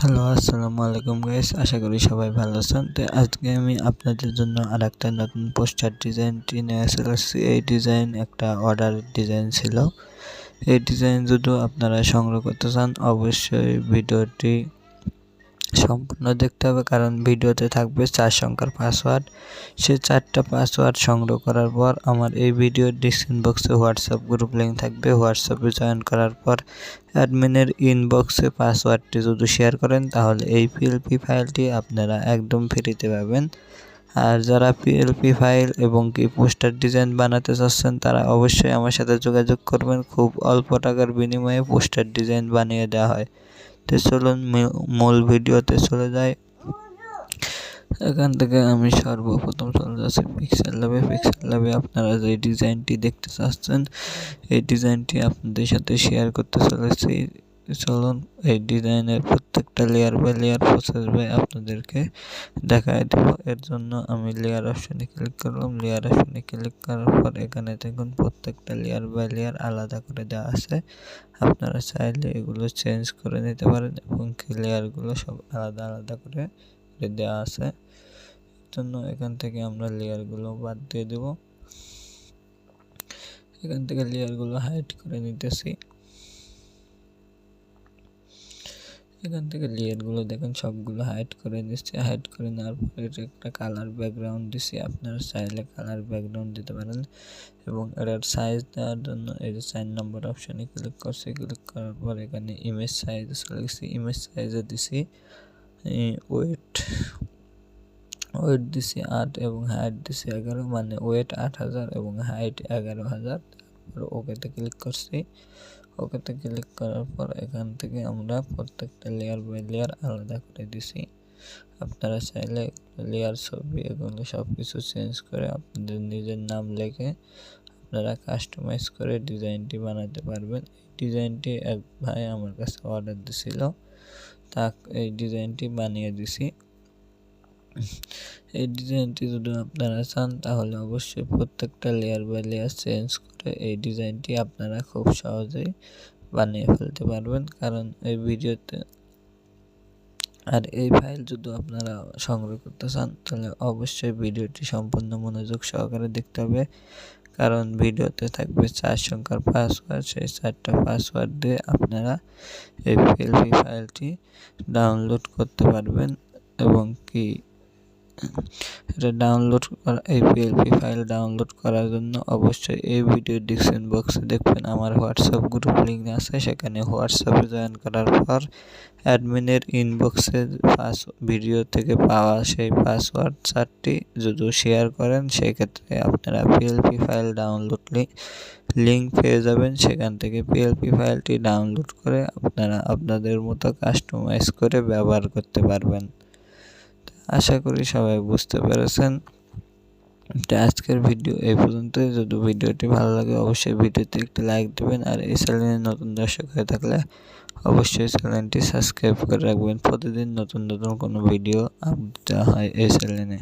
Hello আসসালামু আলাইকুম guys আশা করি সবাই ভালো আছেন। তো আজকে আমি আপনাদের জন্য আর একটা নতুন পোস্টার ডিজাইন নিয়ে এসেছি এই ডিজাইন একটা অর্ডার ডিজাইন ছিল। এই ডিজাইন যদি আপনারা সংগ্রহ করতে চান, অবশ্যই ভিডিওটি সম্পূর্ণ দেখতে হবে, কারণ ভিডিওতে থাকবে চার সংখ্যার পাসওয়ার্ড সে চারটা পাসওয়ার্ড সংগ্রহ করার পর আমার এই ভিডিওর ডিসক্রিপশন বক্সে হোয়াটসঅ্যাপ গ্রুপ লিঙ্ক থাকবে। হোয়াটসঅ্যাপে জয়েন করার পর অ্যাডমিনের ইনবক্সে পাসওয়ার্ডটি যদি শেয়ার করেন, তাহলে এই পিএলপি ফাইলটি আপনারা একদম ফ্রিতে পাবেন। আর যারা পিএলপি ফাইল এবং কি পোস্টার ডিজাইন বানাতে চাচ্ছেন, তারা অবশ্যই আমার সাথে যোগাযোগ করবেন। খুব অল্প টাকার বিনিময়ে পোস্টার ডিজাইন বানিয়ে দেওয়া হয়। তো চলুন মূল ভিডিওতে চলে যাই। এখান থেকে আমি সর্বপ্রথম চলে যাচ্ছি পিক্সেল ল্যাবে পিক্সেল ল্যাবে আপনারা যে ডিজাইনটি দেখতে চাচ্ছেন, এই ডিজাইনটি আপনাদের সাথে শেয়ার করতে চলেছি। চলুন এই ডিজাইনের প্রত্যেকটা layer by layer process by আপনাদেরকে দেখায় দেবো। এর জন্য আমি লেয়ার অপশনে ক্লিক করলাম। লেয়ার অপশনে ক্লিক করার পর এখানে দেখুন প্রত্যেকটা লেয়ার বাই লেয়ার আলাদা করে দেওয়া আছে। আপনারা চাইলে এগুলো চেঞ্জ করে নিতে পারেন এবং কি লেয়ারগুলো সব আলাদা আলাদা করে দেওয়া আছে। জন্য এখান থেকে আমরা লেয়ারগুলো বাদ দিয়ে দেব। এখান থেকে লেয়ারগুলো হাইড করে নিতেছি। এখান থেকে লেয়ারগুলো দেখেন, সবগুলো হাইড করে দিচ্ছি। হাইড করে নেওয়ার পরে একটা কালার ব্যাকগ্রাউন্ড দিচ্ছি আপনারা চাইলে কালার ব্যাকগ্রাউন্ড দিতে পারেন এবং এটার সাইজ দেওয়ার জন্য এই যে চার নম্বর অপশানে ক্লিক করছি। ক্লিক করার পর এখানে ইমেজ সাইজ চলে গেছি। ইমেজ সাইজে দিছি ওয়েট ওয়েট দিছি আট এবং হাইট দিছি এগারো মানে ওয়েট আট হাজার এবং হাইট এগারো হাজার। তারপর ওকেতে ক্লিক করছি। ওকেতে ক্লিক করার পর এখান থেকে আমরা প্রত্যেকটা লেয়ার বাই লেয়ার আলাদা করে দিছি। আপনারা চাইলে লেয়ার ছবি এগুলো সব কিছু চেঞ্জ করে আপনাদের নিজের নাম লেখে আপনারা কাস্টমাইজ করে ডিজাইনটি বানাতে পারবেন। এই ডিজাইনটি এক ভাই আমার কাছে অর্ডার দিছিল। তা এই ডিজাইনটি বানিয়ে দিছি। এই ডিজাইনটি যদি আপনারা চান, তাহলে অবশ্যই প্রত্যেকটা লেয়ার বাই লেয়ার চেঞ্জ করে এই ডিজাইনটি আপনারা খুব সহজেই বানিয়ে ফেলতে পারবেন। কারণ এই ভিডিওতে আর এই ফাইল যদি আপনারা সংগ্রহ করতে চান, তাহলে অবশ্যই ভিডিওটি সম্পূর্ণ মনোযোগ সহকারে দেখতে হবে। কারণ ভিডিওতে থাকবে চার সংখ্যার পাসওয়ার্ড সেই চারটা পাসওয়ার্ড দিয়ে আপনারা এই পিএলপি ফাইলটি ডাউনলোড করতে পারবেন। এবং কি এটা ডাউনলোড করা, এই পিএলপি ফাইল ডাউনলোড করার জন্য অবশ্যই এই ভিডিও ডিসক্রিপশন বক্সে দেখবেন আমার হোয়াটসঅ্যাপ গ্রুপ লিঙ্ক আছে। সেখানে হোয়াটসঅ্যাপে জয়েন করার পর অ্যাডমিনের ইনবক্সে পাস ভিডিও থেকে পাওয়া সেই পাসওয়ার্ড চারটি যদি শেয়ার করেন, সেক্ষেত্রে আপনারা পিএলপি ফাইল ডাউনলোড লিঙ্ক পেয়ে যাবেন। সেখান থেকে পিএলপি ফাইলটি ডাউনলোড করে আপনারা আপনাদের মতো কাস্টমাইজ করে ব্যবহার করতে পারবেন। আশা করি সবাই বুঝতে পেরেছেন। আজকের ভিডিও এই পর্যন্তই। যদি ভিডিওটি ভালো লাগে, অবশ্যই ভিডিওতে একটি লাইক দেবেন। আর এই চ্যানেলে নতুন দর্শক হয়ে থাকলে অবশ্যই চ্যানেলটি সাবস্ক্রাইব করে রাখবেন। প্রতিদিন নতুন নতুন কোনো ভিডিও আপডেট হয় এই চ্যানেলে